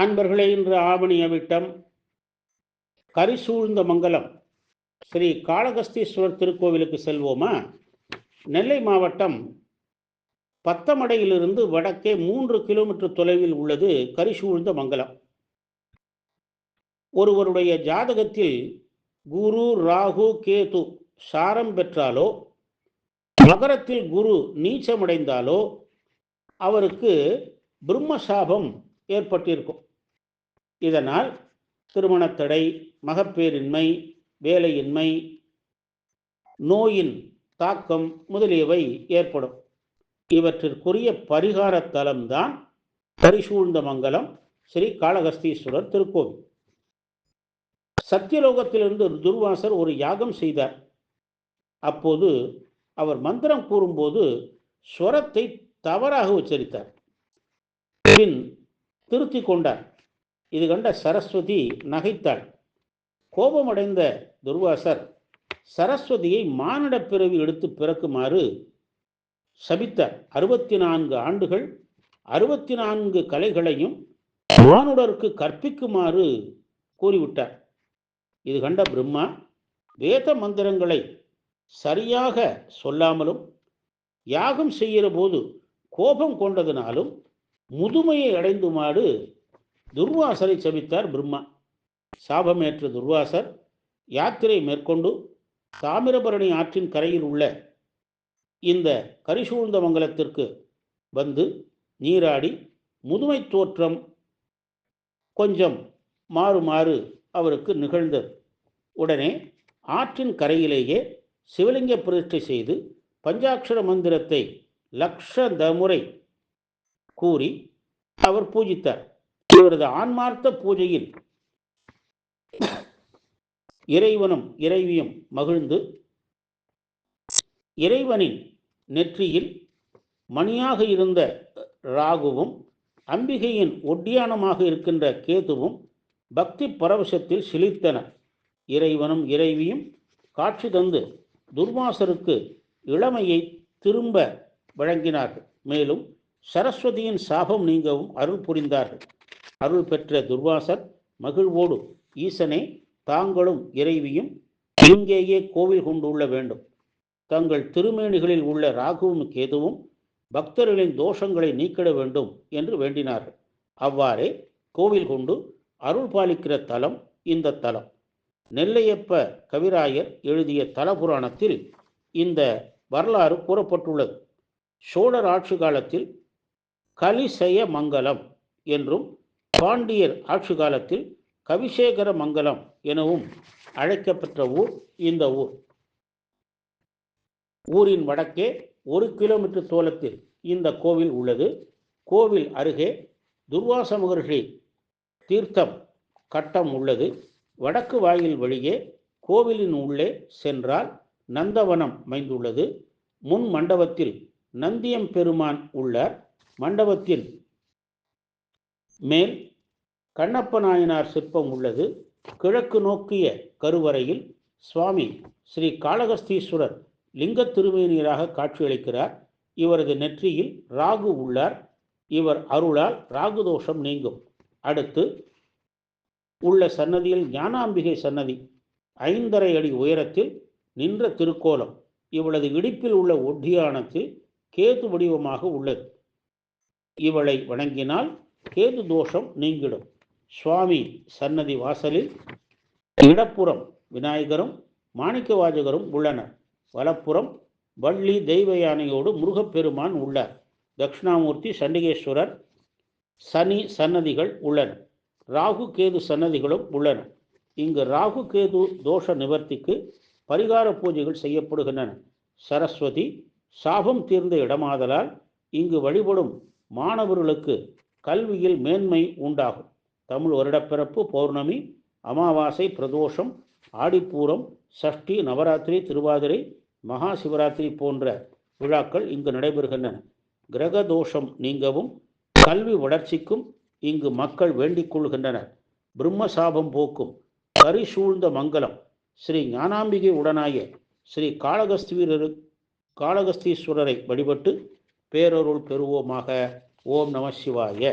அன்பர்களே இன்று ஆவணிய விட்டம் கரிசூழ்ந்த மங்கலம். ஸ்ரீ காளகஸ்தீஸ்வரர் திருக்கோவிலுக்கு செல்வோமா? நெல்லை மாவட்டம் பத்தமடையிலிருந்து வடக்கே மூன்று கிலோமீட்டர் தொலைவில் உள்ளது கரிசூழ்ந்த மங்கலம். ஒருவருடைய ஜாதகத்தில் குரு ராகு கேது சாரம் பெற்றாலோ மகரத்தில் குரு நீச்சமடைந்தாலோ அவருக்கு பிரம்மசாபம் ஏற்பட்டிருக்கும். இதனால் திருமணத்தடை மகப்பேரின்மை வேலையின்மை நோயின் தாக்கம் முதலியவை ஏற்படும். இவற்றிற்குரிய பரிகார தலம்தான் பரிசூழ்ந்த மங்கலம் ஸ்ரீ காளகஸ்தீஸ்வரர் திருக்கோவில். சத்தியலோகத்திலிருந்து துர்வாசர் ஒரு யாகம் செய்தார். அப்போது அவர் மந்திரம் கூறும்போது ஸ்வரத்தை தவறாக உச்சரித்தார். பின் திருத்தி கொண்டார். இது கண்ட சரஸ்வதி நகைத்தாள். கோபமடைந்த துர்வாசர் சரஸ்வதியை மானிட பிறவி எடுத்து பிறக்குமாறு சபித்தார். அறுபத்தி நான்கு ஆண்டுகள் அறுபத்தி நான்கு கலைகளையும் மானுடருக்கு கற்பிக்குமாறு கூறிவிட்டார். இது கண்ட பிரம்மா வேத மந்திரங்களை சரியாக சொல்லாமலும் யாகம் செய்கிற போது கோபம் கொண்டதினாலும் முதுமையை அடைந்துமாறு துர்வாசரை செபித்தார் பிரம்மா. சாபமேற்ற துர்வாசர் யாத்திரை மேற்கொண்டு தாமிரபரணி ஆற்றின் கரையில் உள்ள இந்த கரிசூழ்ந்த மங்கலத்திற்கு வந்து நீராடி முதுமை தோற்றம் கொஞ்சம் மாறுமாறு அவருக்கு நிகழ்ந்தது. உடனே ஆற்றின் கரையிலேயே சிவலிங்க பிரதிஷ்டை செய்து பஞ்சாட்சர மந்திரத்தை லக்ஷ தமுறை கூறி அவர் பூஜித்தார். இவரது ஆன்மார்த்த பூஜையில் இறைவனும் இறைவியும் மகிழ்ந்து இறைவனின் நெற்றியில் மணியாக இருந்த ராகுவும் அம்பிகையின் ஒட்டியானமாக இருக்கின்ற கேதுவும் பக்தி பரவசத்தில் சிலித்தன இறைவனும் இறைவியும் காட்சி தந்து துர்வாசருக்கு இளமையை திரும்ப வழங்கினார்கள். மேலும் சரஸ்வதியின் சாபம் நீங்கவும் அருள் புரிந்தார்கள். அருள் பெற்ற துர்வாசர் மகிழ்வோடு ஈசனே தாங்களும் இறைவியும் இங்கேயே கோவில் கொண்டுள்ள வேண்டும். தங்கள் திருமேனிகளில் உள்ள ராகுவும் கேதுவும் பக்தர்களின் தோஷங்களை நீக்கிட வேண்டும் என்று வேண்டினார்கள். அவ்வாறே கோவில் கொண்டு அருள் பாலிக்கிற தலம் இந்த தலம். நெல்லையப்ப கவிராயர் எழுதிய தலபுராணத்தில் இந்த வரலாறு கூறப்பட்டுள்ளது. சோழர் ஆட்சி காலத்தில் கலிசய மங்கலம் என்றும் பாண்டியர் ஆட்சி காலத்தில் கவிசேகர மங்கலம் எனவும் அழைக்கப்பெற்ற ஊர் இந்த ஊர். ஊரின் வடக்கே ஒரு கிலோமீட்டர் தோலத்தில் இந்த கோவில் உள்ளது. கோவில் அருகே துர்வாச மகர்ஷி தீர்த்தம் கட்டம் உள்ளது. வடக்கு வாயில் வழியே கோவிலின் உள்ளே சென்றால் நந்தவனம் அமைந்துள்ளது. முன் மண்டபத்தில் நந்தியம் பெருமான் உள்ளார். மண்டபத்தின் மேல் கண்ணப்ப நாயனார் சிற்பம் உள்ளது. கிழக்கு நோக்கிய கருவறையில் சுவாமி ஸ்ரீ காளகஸ்தீஸ்வரர் லிங்க திருமேனியராக காட்சியளிக்கிறார். இவரது நெற்றியில் ராகு உள்ளார். இவர் அருளால் ராகு தோஷம் நீங்கும். அடுத்து உள்ள சன்னதியில் ஞானாம்பிகை சன்னதி. ஐந்தரை அடி உயரத்தில் நின்ற திருக்கோலம். இவளது இடிப்பில் உள்ள ஒட்டியானத்தில் கேது வடிவமாக உள்ளது. இவளை வணங்கினால் கேது தோஷம் நீங்கிடும். சுவாமி சன்னதி வாசலில் இடப்புறம் விநாயகரும் மாணிக்கவாஜகரும் உள்ளனர். வலப்புறம் வள்ளி தெய்வ யானையோடு முருகப்பெருமான் உள்ளார். தட்சிணாமூர்த்தி சண்டிகேஸ்வரர் சனி சன்னதிகள் உள்ளன. ராகு கேது சன்னதிகளும் உள்ளன. இங்கு ராகு கேது தோஷ நிவர்த்திக்கு பரிகார பூஜைகள் செய்யப்படுகின்றன. சரஸ்வதி சாபம் தீர்ந்த இடமாதலால் இங்கு வழிபடும் மாணவர்களுக்கு கல்வியில் மேன்மை உண்டாகும். தமிழ் வருடப்பிறப்பு பௌர்ணமி அமாவாசை பிரதோஷம் ஆடிப்பூரம் சஷ்டி நவராத்திரி திருவாதிரை மகா சிவராத்திரி போன்ற விழாக்கள் இங்கு நடைபெறுகின்றன. கிரக தோஷம் நீங்கவும் கல்வி வளர்ச்சிக்கும் இங்கு மக்கள் வேண்டிக் கொள்கின்றனர். பிரம்மசாபம் போக்கும். கரி சூழ்ந்த மங்கலம் ஸ்ரீ ஞானாம்பிகை உடனாய ஸ்ரீ காளகஸ்தீரரு காளகஸ்தீஸ்வரரை வழிபட்டு பேரருள் பெறுவோமாக. ஓம் நம சிவாய.